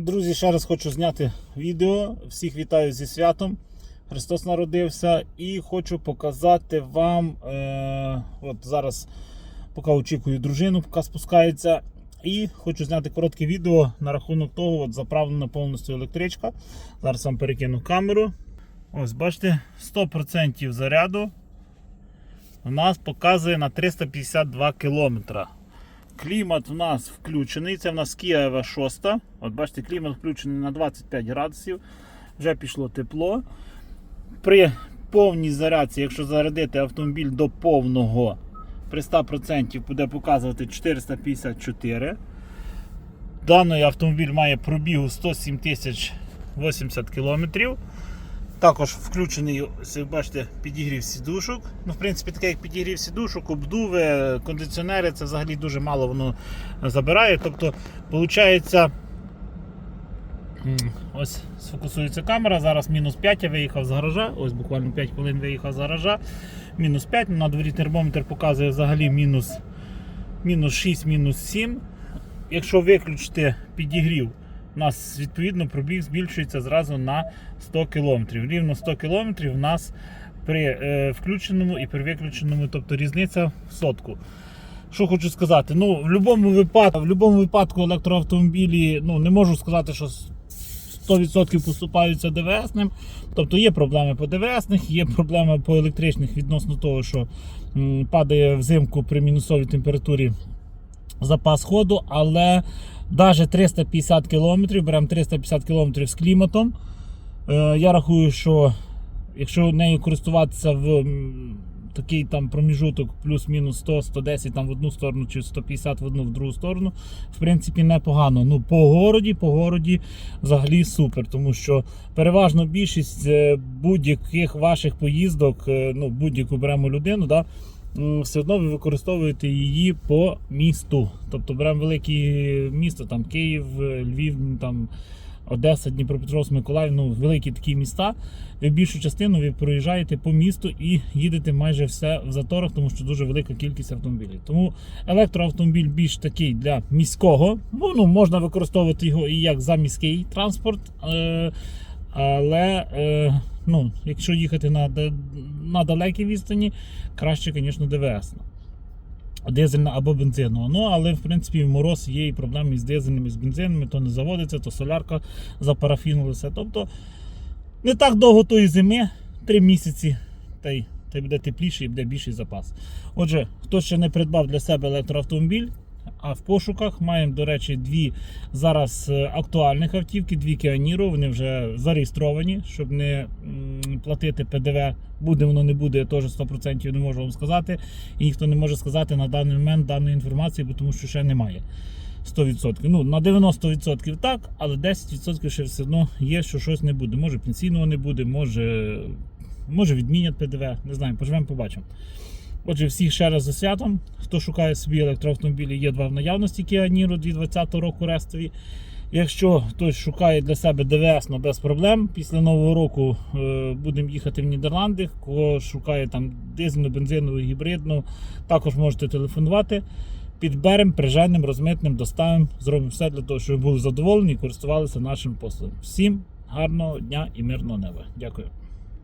Друзі, ще раз хочу зняти відео. Всіх вітаю зі святом. Христос народився і хочу показати вам. Е, от зараз, поки очікую дружину, поки спускається. І хочу зняти коротке відео на рахунок того, от заправлена повністю електричка. Зараз вам перекину камеру. Ось, бачите, 100% заряду у нас показує на 352 кілометра. Клімат в нас включений. Це в нас Kia EV6. От бачите, клімат включений на 25 градусів. Вже пішло тепло. При повній зарядці, якщо зарядити автомобіль до повного, при 100% буде показувати 454. Даний автомобіль має пробігу 107 тисяч 80 кілометрів. Також включений, бачите, підігрів сідушок. Ну, в принципі, таке як підігрів сідушок, обдуви, кондиціонери, це взагалі дуже мало воно забирає. Тобто, виходить, ось сфокусується камера. Зараз мінус 5 я виїхав з гаража. Ось буквально 5 хвилин виїхав з гаража. Мінус 5, на дворі термометр показує взагалі мінус, мінус 6, мінус 7. Якщо виключити підігрів, у нас відповідно пробіг збільшується зразу на 100 км. Рівно 100 км у нас при е, включеному і при виключеному, тобто різниця в сотку. Що хочу сказати, ну в будь-якому випадку, випадку електроавтомобілі, ну не можу сказати, що 100% поступаються ДВСним. Тобто є проблеми по ДВСних, є проблеми по електричних відносно того, що м, падає взимку при мінусовій температурі запас ходу, але навіть 350 км, беремо 350 км з кліматом. Е, Я рахую, що якщо нею користуватися в такий там проміжуток плюс-мінус 100-110 там в одну сторону чи 150 в одну в другу сторону, в принципі, непогано. Ну, по городі, по городі взагалі супер, тому що переважно більшість е, будь-яких ваших поїздок, е, ну, будь-яку беремо людину, да, все одно ви використовуєте її по місту. Тобто беремо великі міста, там Київ, Львів, там Одеса, Дніпропетровськ, Миколаїв, ну великі такі міста. Ви більшу частину ви проїжджаєте по місту і їдете майже все в заторах, тому що дуже велика кількість автомобілів. Тому електроавтомобіль більш такий для міського. Ну, ну можна використовувати його і як за міський транспорт. Е, але е, ну, якщо їхати на, на далекій відстані, краще, звісно, ДВС. Дизельна або бензинова. Ну, але в принципі в мороз є і проблеми з дизельними, і з бензинами, то не заводиться, то солярка запарафінилася. Тобто не так довго тої зими, 3 місяці, та й, та й буде тепліше і буде більший запас. Отже, хто ще не придбав для себе електроавтомобіль, а в пошуках маємо, до речі, дві зараз е, актуальних автівки, дві Niro, вони вже зареєстровані, щоб не платити ПДВ. Буде воно не буде, я теж 100% не можу вам сказати. І ніхто не може сказати на даний момент даної інформації, бо тому що ще немає. 100%. Ну, на 90% так, але 10% ще все одно є, що щось не буде. Може пенсійного не буде, може, може відмінять ПДВ, не знаю, поживемо, побачимо. Отже, всіх ще раз за святом. Хто шукає собі електроавтомобілі, є два в наявності Kia Niro 2020 року рестові. Якщо хтось шукає для себе ДВС, ну без проблем. Після нового року е, будемо їхати в Нідерланди. Кого шукає там дизельну, бензинову, гібридну, також можете телефонувати. Підберемо, приженемо, розмитнемо, доставимо. Зробимо все для того, щоб ви були задоволені і користувалися нашим послугом. Всім гарного дня і мирного неба. Дякую.